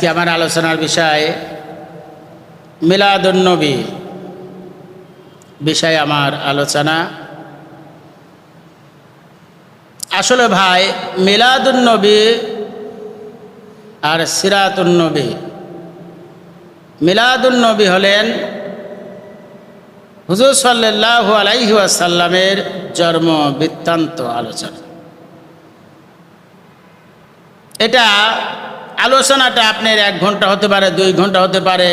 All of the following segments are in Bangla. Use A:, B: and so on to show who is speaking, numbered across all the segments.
A: আজকে আমার আলোচনার বিষয় মিলাদুন্নবী বিষয়ে আমার আলোচনা। আসলে ভাই, মিলাদুন্নবী আর সিরাতুন্নবী। মিলাদুন্নবী হলেন হুজুর সাল্লাহ আলাইহি আসাল্লামের জন্ম বৃত্তান্ত আলোচনা। এটা আলোচনাটা আপনার এক ঘণ্টা হতে পারে, দুই ঘণ্টা হতে পারে,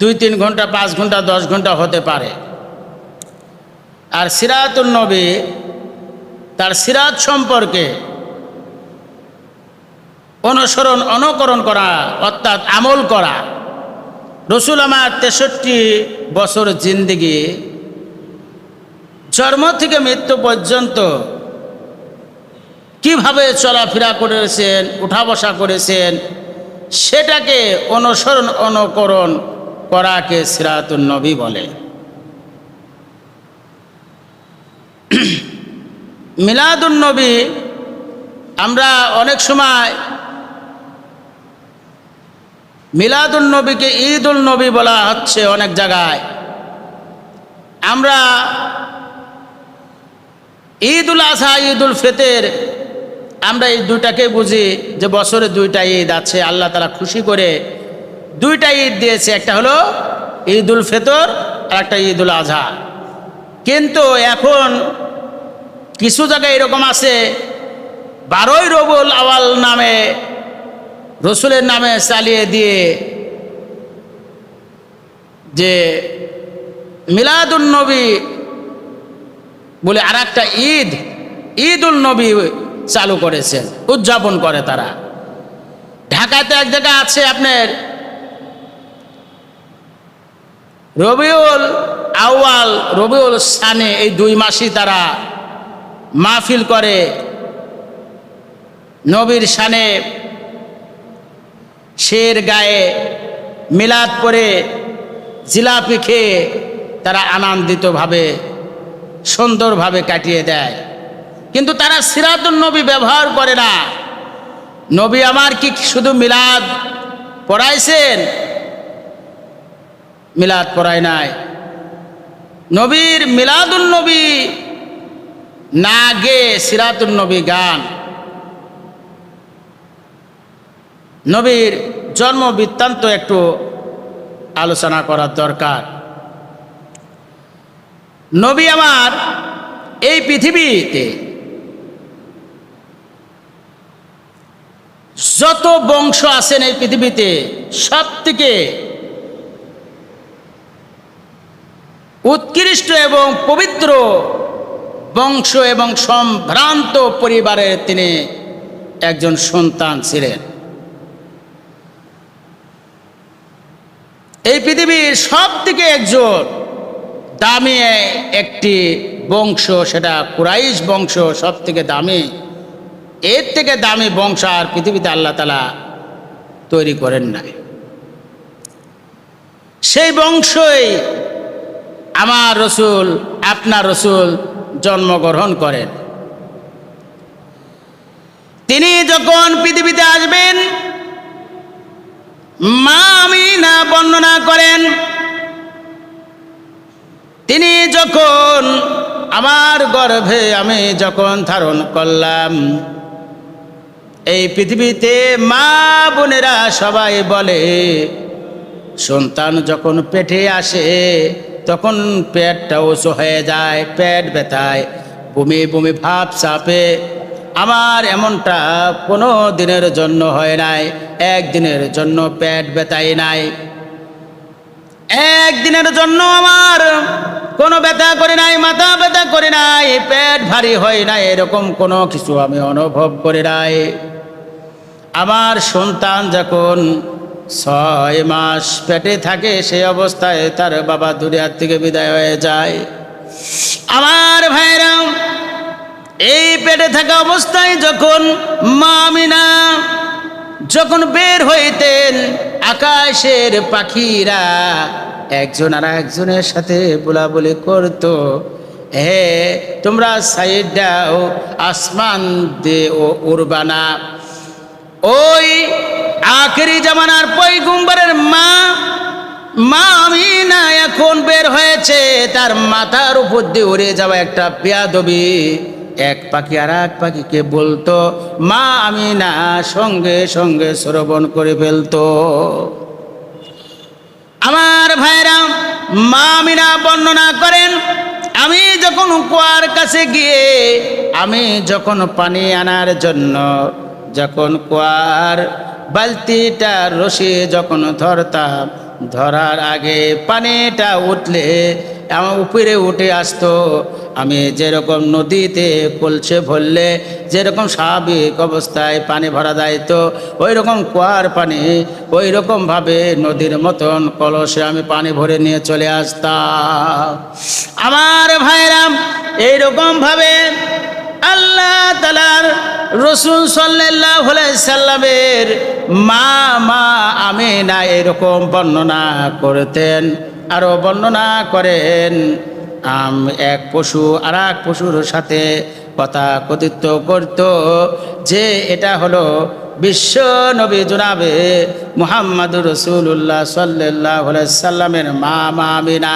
A: দুই, তিন ঘণ্টা, পাঁচ ঘণ্টা, দশ ঘণ্টা হতে পারে। আর সিরাতুল নবী, তার সিরাত সম্পর্কে অনুসরণ, অনুকরণ করা, অর্থাৎ আমল করা, রসুল আমার তেষট্টি বছর জিন্দিগি, জন্ম থেকে মৃত্যু পর্যন্ত কীভাবে চলাফেরা করেছেন উঠা বসা করেছেন, সেটাকে অনুসরণ অনুকরণ করাকে সিরাতুল নবী বলে। মিলাদুল নবী, আমরা অনেক সময় মিলাদুল নবীকে ঈদুল নবী বলা হচ্ছে অনেক জায়গায়। আমরা ঈদুল আজহা ঈদুল ফেতের আমরা এই দুইটাকে বুঝি যে বছরে দুইটা ঈদ আছে, আল্লাহ তারা খুশি করে দুইটা ঈদ দিয়েছে, একটা হলো ঈদ উল ফেতর আর একটা ঈদ উল আজহা কিন্তু এখন কিছু জায়গায় এরকম আছে, বারোই রবুল আওয়াল নামে রসুলের নামে চালিয়ে দিয়ে যে মিলাদুল নবী বলে আর একটা ঈদ ঈদ উল নবী চালু করেছেন উদযাপন করে তারা। ঢাকাতে এক জায়গা আছে আপনার রবিউল আউয়াল, রবিউল সানে, এই দুই মাসই তারা মাহফিল করে। নবীর সানে শের গায়ে মিলাদ করে জিলাপি খেয়ে তারা আনন্দিতভাবে, সুন্দরভাবে কাটিয়ে দেয়। কিন্তু তারা সিরাতুল নবী ব্যবহার করে না। নবী আমার কি শুধু মিলাদ পড়াইছেন? মিলাদ পড়ায় নাই। নবীর মিলাদুল নবী না গে সিরাতুল নবী গান। নবীর জন্ম বৃত্তান্ত একটু আলোচনা করার দরকার। নবী আমার এই পৃথিবীতে যত বংশ আছেন এই পৃথিবীতে সব থেকে উৎকৃষ্ট এবং পবিত্র বংশ এবং সম্ভ্রান্ত পরিবারের তিনি একজন সন্তান ছিলেন। এই পৃথিবীর সব থেকে একজন দামি একটি বংশ, সেটা কুরাইশ বংশ সব থেকে দামি। এর থেকে দামি বংশ আর পৃথিবীতে আল্লাহ তালা তৈরি করেন নাই। সেই বংশই আমার রসুল, আপনার রসুল জন্মগ্রহণ করেন। তিনি যখন পৃথিবীতে আসবেন, মা আমি না বর্ণনা করেন, তিনি যখন আমার গর্ভে আমি যখন ধারণ করলাম এই পৃথিবীতে মা বোনেরা সবাই বলে, সন্তান যখন পেটে আসে, তখন পেটটা উঁচু হয়ে যায়, পেট ব্যথায়, বমি বমি ভাব চাপে। আমার এমনটা কোনো দিনের জন্য হয় নাই, একদিনের জন্য পেট ব্যথাই নাই। একদিনের জন্য আমার কোনো ব্যথা করে নাই, মাথা ব্যথা করে নাই, পেট ভারী হয় না এরকম কোনো কিছু আমি অনুভব করে নাই। আমার সন্তান যখন ছয় মাস পেটে থাকে সেই অবস্থায় তার বাবা দুনিয়ার থেকে বিদায় হয়ে যায়। আমার ভাইরা, এই পেটে থাকা অবস্থায় যখন মামিনা যখন বের হইতেন, আকাশের পাখিরা একজন আর একজনের সাথে বলাবলি করতো। হে, তোমরা সাইড দাও, আসমান দে ও উড়বানা। ওই আখেরি জামানার পৈগুম্বরের মা মা আমি না এখন বের হয়েছে, তার মাথার উপর দিয়ে উড়ে যাওয়া একটা পেয়াদবি এক পাখি আর এক পাখিকে বলতো, মা আমি না সঙ্গে সঙ্গে শ্রবণ করে ফেলতো। আমার ভাইরা, মা মিনা বর্ণনা করেন, আমি যখন কুয়ার কাছে গিয়ে, আমি যখন পানি আনার জন্য যখন কুয়ার বালতিটা রশি যখন ধরতাম, ধরার আগে পানিটা উঠলে আমার উপরে উঠে আসতো। আমি যেরকম নদীতে কলসে ভরলে, যেরকম স্বাভাবিক অবস্থায় পানি ভরা যায় তো ওই রকম কুয়ার পানি ওই রকমভাবে নদীর মতন কলসে আমি পানি ভরে নিয়ে চলে আসতাম। আমার ভাইরাম, এইরকমভাবে আল্লাহ তালার রসুল সাল্লাহ সাল্লামের মা মা আমি না এরকম বর্ণনা করতেন আরও বর্ণনা করেন। আম এক পশু আর এক পশুর সাথে কথা কথিত করত যে এটা হলো বিশ্ব নবী জুনাবে মুহাম্মদুর রসুল্লাহ সাল্লাহ সাল্লামের মা মা আমিনা।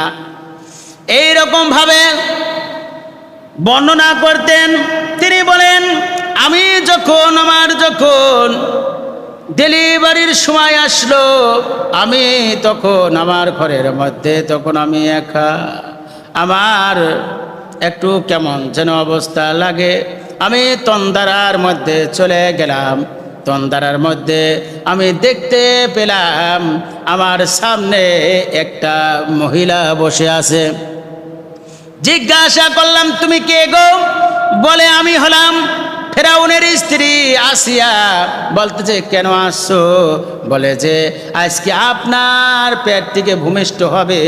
A: এইরকমভাবে বর্ণনা করতেন। তিনি বলেন, আমি যখন আমার যখন ডেলিভারির সময় আসলো, আমি তখন আমার ঘরের মধ্যে, তখন আমি একা, আমার একটু কেমন যেন অবস্থা লাগে। আমি তন্দারার মধ্যে চলে গেলাম। তন্দারার মধ্যে আমি দেখতে পেলাম, আমার সামনে একটা মহিলা বসে আছে। জিজ্ঞাসা করলাম, তুমি কে গো? বলে, আমি হলাম ফেরাউনের স্ত্রী আসিয়া। বলতেছে, কেন আসছো? বলে যে, আজকে আপনার পেট থেকে ভূমিষ্ঠ হবে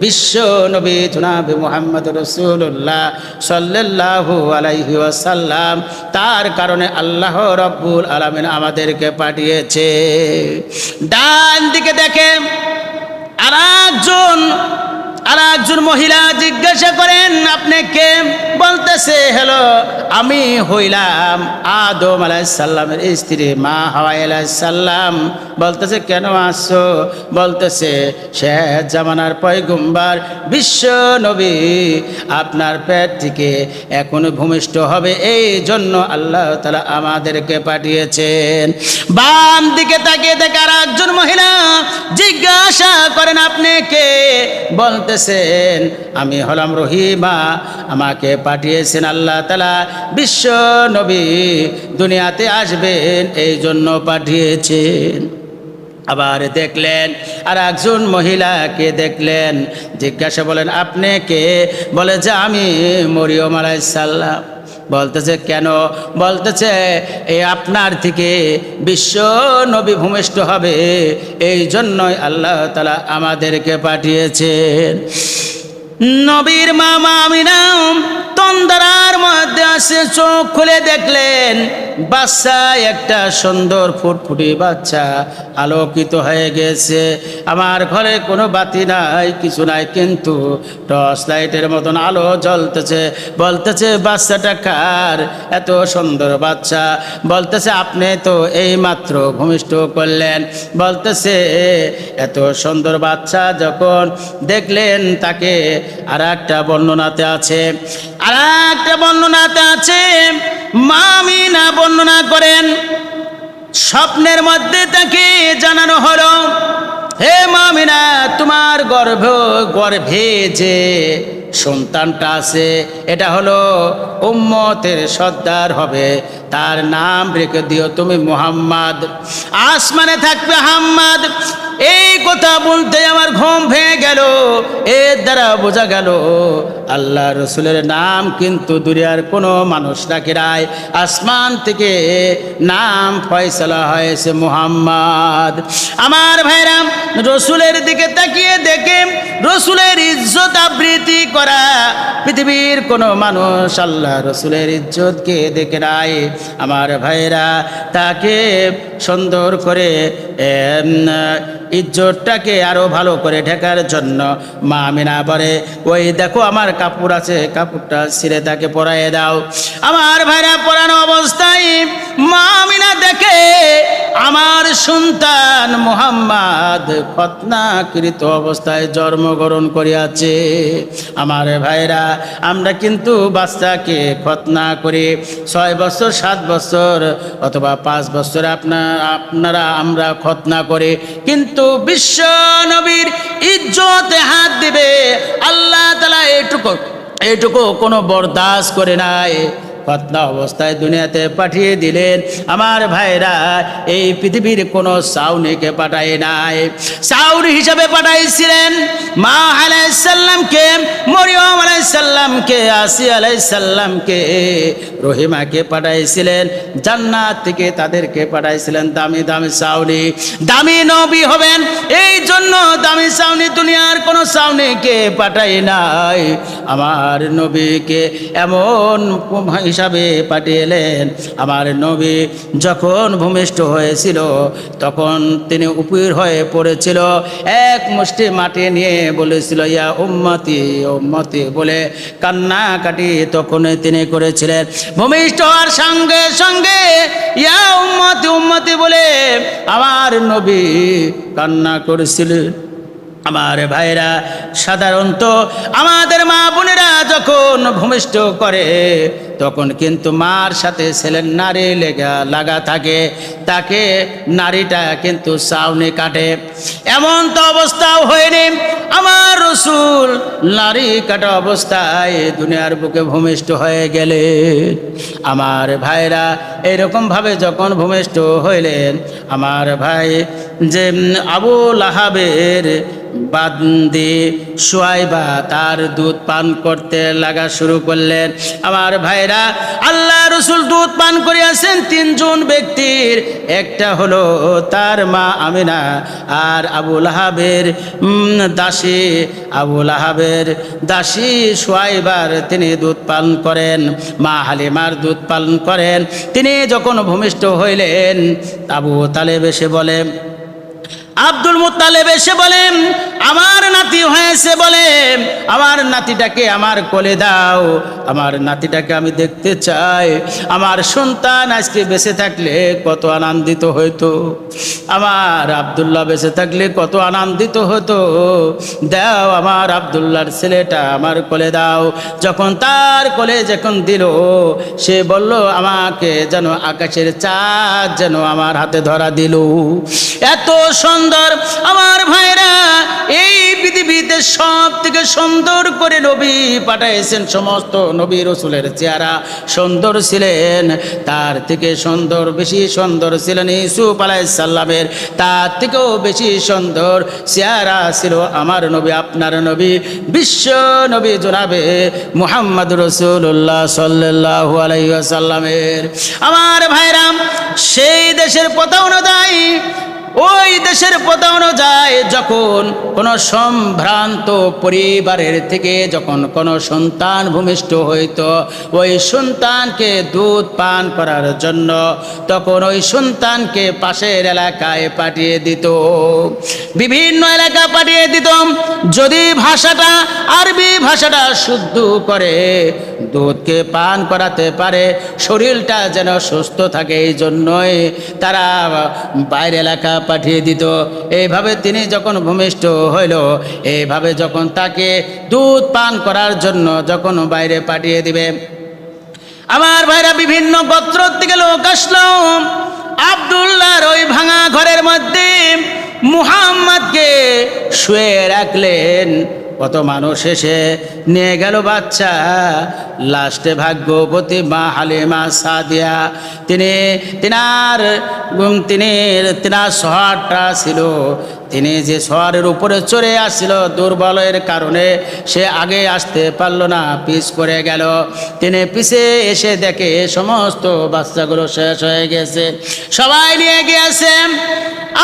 A: বিশ্ব নবী জুনাবি মোহাম্মদ রসুল্লাহ সাল্লাহ আলাইহি ওয়াসাল্লাম। তার কারণে আল্লাহ রব্বুল আলমিন আমাদেরকে পাঠিয়েছে। ডান দিকে দেখে আর একজন আর একজন মহিলা জিজ্ঞাসা করেন, আপনি কে? বলতেছে, হ্যালো, আমি হইলাম আদম আলাইসাল্লামের স্ত্রী, মা হাওয়াই আলাইসাল্লাম বলতেছে, কেন আসছো? বলতেছে শেষ জামানার পয়গুম্বার, বিশ্ব নবী, আপনার পেট থেকে এখনও ভূমিষ্ঠ হবে এই জন্য আল্লাহ তালা আমাদেরকে পাঠিয়েছেন। বাম দিকে তাকিয়ে দেখে আর একজন মহিলা জিজ্ঞাসা করেন, আপনি কে? বলতেছেন আমি হলাম রহিমা, আমাকে পাঠিয়েছেন আল্লাহ তালা বিশ্ব নবী, দুনিয়াতে আসবেন এই জন্য পাঠিয়েছেন। আবার দেখলেন আর একজন মহিলাকে দেখলেন, জিজ্ঞাসা বলেন আপনি কে? বলে, যে আমি মরিয়ম আলাইসাল্লাম বলতেছে, কেন? বলতেছে এই আপনার থেকে বিশ্ব নবী ভূমিষ্ঠ হবে। এই জন্যই আল্লাহ তালা আমাদেরকে পাঠিয়েছেন। নবীর মামা আমিনাম তন্দরার মধ্যে আসে চোখ খুলে দেখলেন বাচ্চা, একটা সুন্দর ফুটফুটি বাচ্চা আলোকিত হয়ে গেছে। আমার ঘরে কোনো বাতি নাই, কিছু নাই, কিন্তু টর্চ লাইটের মতন আলো জ্বলতেছে। বলতেছে, বাচ্চাটা কার? এত সুন্দর বাচ্চা। বলতেছে, আপনি তো এই মাত্র ভূমিষ্ঠ করলেন। বলতেছে, এত সুন্দর বাচ্চা যখন দেখলেন, তাকে আর একটা বর্ণনাতে আছে। আর একটা বর্ণনাতে আছে মামিনা বর্ণনা করেন। স্বপ্নের মধ্যে তাকে জানানো হলো, হে মামিনা, তোমার গর্ভ গর্ভে যে সন্তানটা আছে, এটা হলো উম্মতের সর্দার হবে। তার নাম রেখে দিও তুমি মুহাম্মদ। আসমানে থাকবে হাম্মাদ। এই কথা বলতে আমার ঘুম ভেঙে গেল। এর দ্বারা বোঝা গেল, আল্লাহ রসুলের নাম কিন্তু দুনিয়ার কোনো মানুষ রাখে রায় আসমান থেকে নাম ফয়সলা হয়েছে মুহাম্মদ। আমার ভাইরাম রসুলের দিকে তাকিয়ে দেখে রসুলের ইজ্জত আবৃত্তি করা পৃথিবীর কোনো মানুষ আল্লাহ রসুলের ইজ্জতকে দেখে নাই। আমার ভাইরা তাকে সুন্দর করে ইজ্জতটাকে আরও ভালো করে ঢেকার জন্য মা আমিনা বলে, ওই দেখো আমার কাপড় আছে, কাপড়টা ছিঁড়ে তাকে পরাইয়ে দাও। আমার ভাইরা পরানো অবস্থায় মা আমিনা দেখে আমার সন্তান মোহাম্মদ খতনাকৃত অবস্থায় জন্মগ্রহণ করিয়াছে। আমার ভাইরা, আমরা কিন্তু বাচ্চাকে খতনা করি। ছয় বছর, সাত বছর অথবা পাঁচ বছর আপনার, আপনারা আমরা খতনা করি। কিন্তু বিশ্ব নবীর ইজ্জতে হাত দিবে আল্লাহ তালা এটুকু এটুকু কোনো বরদাস্ত করে নাই। খতনা অবস্থায় দুনিয়াতে পাঠিয়ে দিলেন। আমার ভাইরা, এই পৃথিবীর কোনো সাউনিকে পাঠায় নাই। সাউনি হিসাবে পাঠাইছিলেন মা আলাইসাল্লামকে, মরিয়ম আলাইসাল্লামকে আসি আলাইসাল্লামকে, রহিমাকে পাঠাইছিলেন। জান্নাত থেকে তাদেরকে পাঠাইছিলেন দামি দামি সাউনি। দামি নবী হবেন, এই জন্য দামি সাউনি দুনিয়ার কোনো সাউনিকে পাঠাই নাই। আমার নবীকে এমন হিসাবে পাঠিয়েলেন। আমার নবী যখন ভূমিষ্ঠ হয়েছিল, তখন তিনি উপীর হয়ে পড়েছিল। এক মুষ্টি মাটি নিয়ে বলেছিল, ইয়া উম্মতি উম্মতি, বলে কান্নাকাটি তখন তিনি করেছিলেন। ভূমিষ্ঠ হওয়ার সঙ্গে সঙ্গে, ইয়া উম্মতি উম্মতি, বলে আমার নবী কান্না করেছিলেন আমার ভাইরা সাধারণত আমাদের মা বোনেরা যখন ভূমিষ্ঠ করে তখন কিন্তু মার সাথে ছেলের নারী লেগা লাগা থাকে। তাকে নারীটা কিন্তু সাউনি কাটে। এমন তো অবস্থাও হয়নি। আমার রসুল নারী কাটা অবস্থায় দুনিয়ার বুকে ভূমিষ্ঠ হয়ে গেলে। আমার ভাইরা এরকমভাবে যখন ভূমিষ্ঠ হইলেন, আমার ভাই যে আবু লাহাবের বান্দি সোয়াইবা তার দুধ পান করতে লাগা শুরু করলেন। আমার ভাইরা আল্লাহ রসুল দুধ পান করিয়াছেন তিনজন ব্যক্তির। একটা হলো তার মা আমিনা আর আবু লাহাবের উম, দাসী। আবুল লাহাবের দাসী সোয়াইবার তিনি দুধ পান করেন মা হালিমার দুধ পালন করেন। তিনি যখন ভূমিষ্ঠ হইলেন আবু তালেব এসে বলে আব্দুল মুতালেব এসে বলেন আমার নাতি হয়েছে বলে, আমার নাতিটাকে আমার কোলে দাও, আমার নাতিটাকে আমি দেখতে চাই। আমার সন্তান আজকে বেঁচে থাকলে কত আনন্দিত হইতো। আমার আবদুল্লাহ বেঁচে থাকলে কত আনন্দিত হতো দাও আমার আবদুল্লাহর ছেলেটা আমার কোলে দাও। যখন তার কোলে যখন দিল, সে বলল, আমাকে যেন আকাশের চাঁদ যেন আমার হাতে ধরা দিল। এত সুন্দর। আমার ভাইরা, এই পৃথিবীতে সব থেকে সুন্দর করে নবী পাঠাইছেন সমস্ত নবী রসুলের চেহারা। সুন্দর ছিলেন, তার থেকে সুন্দর, বেশি সুন্দর ছিলেন ইসুফ আলাইসাল্লামের তার থেকেও বেশি সুন্দর চেহারা ছিল আমার নবী, আপনার নবী, বিশ্ব নবী জনাবে মুহাম্মদ রসুল্লাহ সাল্লাহ আলাইসাল্লামের আমার ভাইরাম সেই দেশের অনুযায়ী ওই দেশের পথা অনুযায়ী যখন কোনো সম্ভ্রান্ত পরিবারের থেকে যখন কোনো সন্তান ভূমিষ্ঠ হইত, ওই সন্তানকে দুধ পান করার জন্য তখন ওই সন্তানকে পাশের এলাকায় পাঠিয়ে দিত। বিভিন্ন এলাকা পাঠিয়ে দিত। যদি ভাষাটা, আরবি ভাষাটা শুদ্ধ করে দুধকে পান করাতে পারে, শরীরটা যেন সুস্থ থাকে, এই জন্যই তারা বাইরে এলাকা পাঠিয়ে দিত। এইভাবে তিনি যখন ভূমিষ্ঠ হইল, এইভাবে যখন তাকে দুধ পান করার জন্য যখন বাইরে পাঠিয়ে দিবে। আমার ভাইরা বিভিন্ন গোত্র থেকে লোক আসলো। আবদুল্লাহর ওই ভাঙা ঘরের মধ্যে মুহাম্মদকে শুয়ে রাখলেন। কত মানুষ এসে নিয়ে গেল বাচ্চা। লাস্টে ভাগ্যবতী মা হালিমা সাদিয়া। তিনি তিনার তিনি তিনার শহরটা ছিল। তিনি যে শহরের উপরে চড়ে আসছিল দুর্বলের কারণে সে আগে আসতে পারল না পিছ করে গেল। তিনি পিছে এসে দেখে সমস্ত বাচ্চাগুলো শেষ হয়ে গেছে। সবাই নিয়ে গিয়েছে।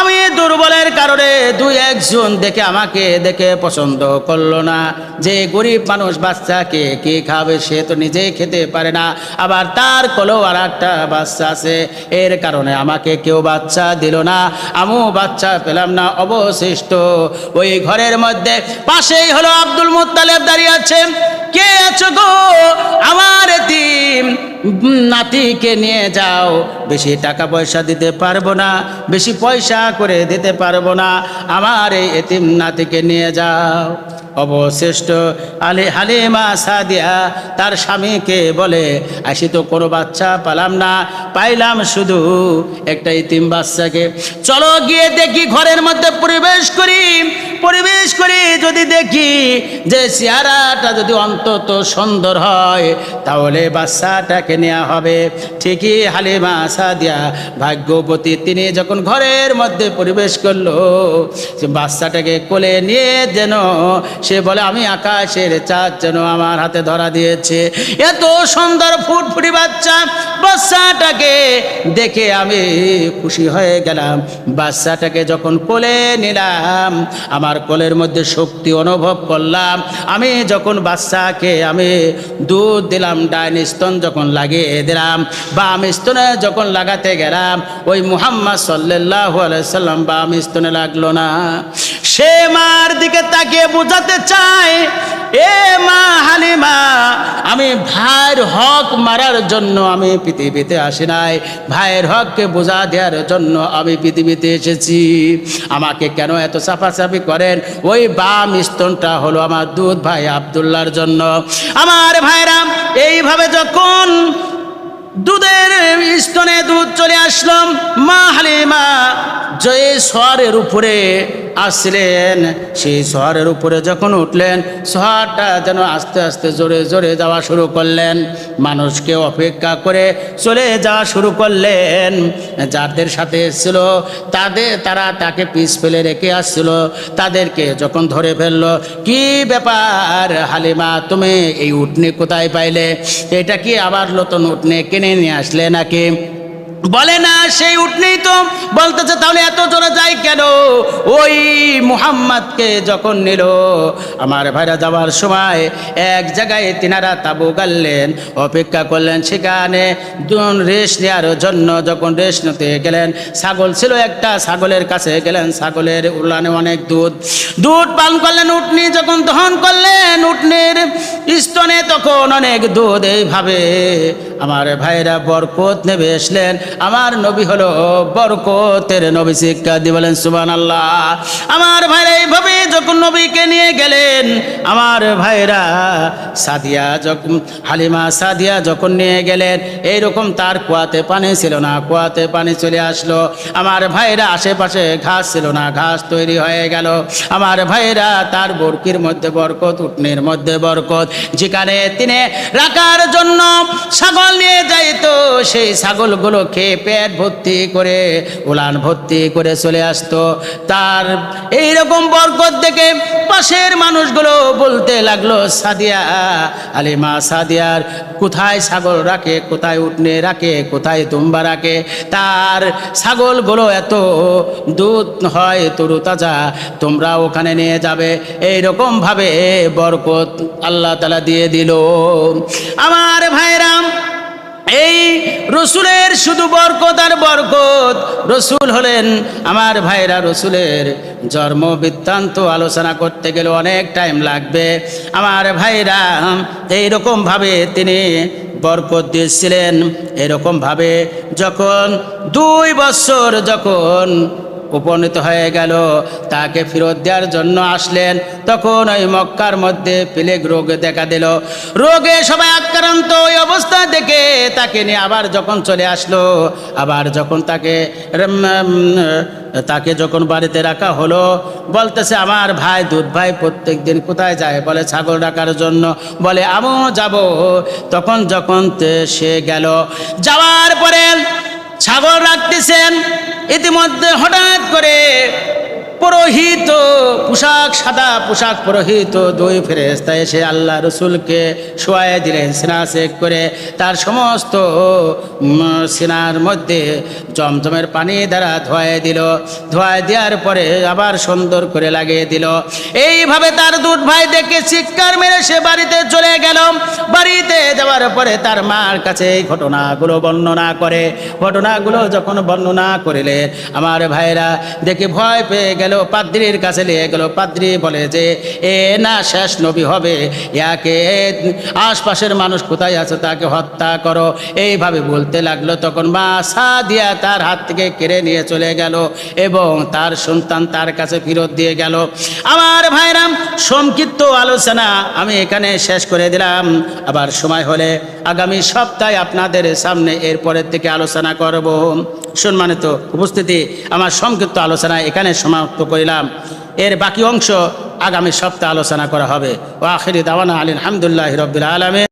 A: আমি দুর্বলের কারণে দুই একজন দেখে আমাকে দেখে পছন্দ করল না। যে গরিব মানুষ বাচ্চাকে কে খাবে সে তো নিজেই খেতে পারে না। আবার তার কোলেও আর একটা বাচ্চা আছে। এর কারণে আমাকে কেউ বাচ্চা দিল না। আমিও বাচ্চা পেলাম না। অবশিষ্ট ওই ঘরের মধ্যে পাশেই হলো আব্দুল মুত্তালেব দাঁড়িয়ে আছেন কে আছো গো? আমার তিম নাতিকে নিয়ে যাও। বেশি টাকা পয়সা দিতে পারব না, বেশি পয়সা করে দিতে পারব না। আমার এই এতিম নাতিকে নিয়ে যাও। অবশিষ্ট। আলী হালিমা সাদিয়া, তার স্বামীকে বলে, আসি তো কোনো বাচ্চা পালাম না, পাইলাম শুধু একটা ইতিম বাচ্চাকে। চলো গিয়ে দেখি ঘরের মধ্যে প্রবেশ করি। পরিবেশ করি যদি দেখি যে চেহারাটা যদি অন্তত সুন্দর হয়, তাহলে বাচ্চাটাকে নেওয়া হবে। ঠিকই হালিমা সাদিয়া, ভাগ্যবতী, তিনি যখন ঘরের মধ্যে পরিবেশ করল, সে বাচ্চাটাকে কোলে নিয়ে যেন সে বলে, আমি আকাশের চাঁদ যেন আমার হাতে ধরা দিয়েছে। এত সুন্দর ফুটফুটি বাচ্চা, বাচ্চাটাকে দেখে আমি খুশি হয়ে গেলাম। বাচ্চাটাকে যখন কোলে নিলাম, আমার কোলের মধ্যে শক্তি অনুভব করলাম। আমি যখন বাচ্চাকে আমি দুধ দিলাম, ডাইন স্তন যখন লাগিয়ে দিলাম, বাম স্তনে যখন লাগাতে গেলাম, ওই মুহাম্মদ সাল্লাহ আলাইসাল্লাম বাম স্তনে লাগল না। সে মার দিকে তাকিয়ে বোঝাতে চায়, এ মা হালিমা, আমি ভাইয়ের হক মারার জন্য আমি পৃথিবীতে আসি নাই। ভাইয়ের হককে বোঝা দেওয়ার জন্য আমি পৃথিবীতে এসেছি। আমাকে কেন এত চাপাচাপি করেন? ওই বাম স্তনটা হলো আমার দুধ ভাই আবদুল্লার জন্য। আমার ভাইরা, এইভাবে যখন দুধের স্তনে দুধ চলে আসলাম। মা হালিমা যে শহরের উপরে আসলেন, সেই শহরের উপরে যখন উঠলেন শহরটা যেন আস্তে আস্তে জোরে জোরে যাওয়া শুরু করলেন। মানুষকে অপেক্ষা করে চলে যাওয়া শুরু করলেন। যাদের সাথে এসেছিল, তাদের, তারা তাকে পিস ফেলে রেখে আসছিল। তাদেরকে যখন ধরে ফেলল, কি ব্যাপার হালিমা, তুমি এই উটনি কোথায় পাইলে? এটা কি আবার নতুন উটনি কিনে নিয়ে আসলে নাকি? বলে না সেই উঠনেই তো। বলতেছে, তাহলে এত জোরে যায় কেন? ওই মুহাম্মাদকে যখন নিল, আমার ভাইরা যাওয়ার সময় এক জায়গায় তিনারা তাবু গাললেন, অপেক্ষা করলেন, সেখানে দুজন রেশ নেওয়ার জন্য যখন রেশ নিতে গেলেন, ছাগল ছিল একটা, ছাগলের কাছে গেলেন, ছাগলের উলানে অনেক দুধ দুধ পান করলেন, উঠনি যখন দহন করলেন উটনির স্তনে তখন অনেক দুধ, এইভাবে আমার ভাইরা বরকত নেবে, এসলেন। আমার নবী হলো বরকতের নবী, শিক্ষা দিয়ে বলেন সুবান আল্লাহ আমার ভাইরা এইভাবে যখন নবীকে নিয়ে গেলেন, আমার ভাইরা সাদিয়া যখন, হালিমা সাদিয়া যখন নিয়ে গেলেন, এইরকম তার কুয়াতে পানি ছিল না, কুয়াতে পানি চলে আসলো। আমার ভাইরা আশেপাশে ঘাস ছিল না, ঘাস তৈরি হয়ে গেল। আমার ভাইরা তার বরকির মধ্যে বরকত উটনির মধ্যে বরকত। যেখানে তিনি রাখার জন্য ছাগল নিয়ে যাইতো, সেই ছাগলগুলো খেয়ে পেট ভর্তি করে, উলান ভর্তি করে চলে আসতো। তার এইরকম বরকত দেখে পাশের মানুষগুলো বলতে লাগল, সাদিয়া আলিমা সাদিয়ার কোথায় ছাগল রাখে, কোথায় উঠনে রাখে, কোথায় তুম্বা রাখে? তার ছাগলগুলো এত দুধ হয় তরু তাজা তোমরা ওখানে নিয়ে যাবে। এইরকম ভাবে বরকত আল্লাহ তালা দিয়ে দিল। আমার ভাইরাম এই রসুলের শুধু বরকত আর বরকত। রসুল হলেন আমার ভাইরা রসুলের জন্ম বৃত্তান্ত আলোচনা করতে গেলে অনেক টাইম লাগবে। আমার ভাইরা এইরকমভাবে তিনি বরকত দিয়েছিলেন। এরকমভাবে যখন দুই বছর যখন উপনীত হয়ে গেল, তাকে ফেরত দেওয়ার জন্য আসলেন। তখন ওই মক্কার মধ্যে প্লেগ রোগ দেখা দিল। রোগে সবাই আক্রান্ত ওই অবস্থা দেখে তাকে নিয়ে আবার যখন চলে আসলো, আবার যখন তাকে তাকে যখন বাড়িতে রাখা হলো, বলতেছে, আমার ভাই, দুধ ভাই প্রত্যেক দিন কোথায় যায়? বলে, ছাগল রাখার জন্য। বলে, আমিও যাব। তখন যখন সে গেল, যাওয়ার পরে ছাগল রাখতেছেন। ইতিমধ্যে হঠাৎ করে পুরোহিত, পোশাক সাদা, পোশাক পুরোহিত, দুই ফেরেস্তা এসে আল্লাহ রসুলকে শোয়াই দিলেন, সিনা চেক করে। তার সমস্ত সিনার মধ্যে জমজমের পানি দ্বারা ধোয়াই দিল। ধোয়াই দেওয়ার পরে আবার সুন্দর করে লাগিয়ে দিল। এইভাবে তার দুধ ভাই দেখে চিৎকার মেরে সে বাড়িতে চলে গেল। বাড়িতে যাওয়ার পরে তার মার কাছে এই ঘটনাগুলো বর্ণনা করে। ঘটনাগুলো যখন বর্ণনা করিলে আমার ভাইরা দেখে ভয় পেয়ে গেল। পাদ্রির কাছে নিয়ে গেল। পাদ্রি বলে যে, এ না শেষ নবী হবে। ইয়াকে আশপাশের মানুষ কোথায় আছে তাকে হত্যা করো। এইভাবে বলতে লাগল। তখন মা দিয়া তার হাত থেকে কেড়ে নিয়ে চলে গেল এবং তার সন্তান তার কাছে ফেরত দিয়ে গেল। আমার ভাইরাম, সংক্ষিপ্ত আলোচনা আমি এখানে শেষ করে দিলাম। আবার সময় হলে আগামী সপ্তাহে আপনাদের সামনে এরপরের থেকে আলোচনা করব। সম্মানিত উপস্থিতি, আমার সংক্ষিপ্ত আলোচনা এখানে সমাপ্ত করিলাম। এর বাকি অংশ আগামী সপ্তাহে আলোচনা করা হবে। ও আখিরি দাওয়ানা আলী আলহামদুলিল্লাহ রবিল আলমে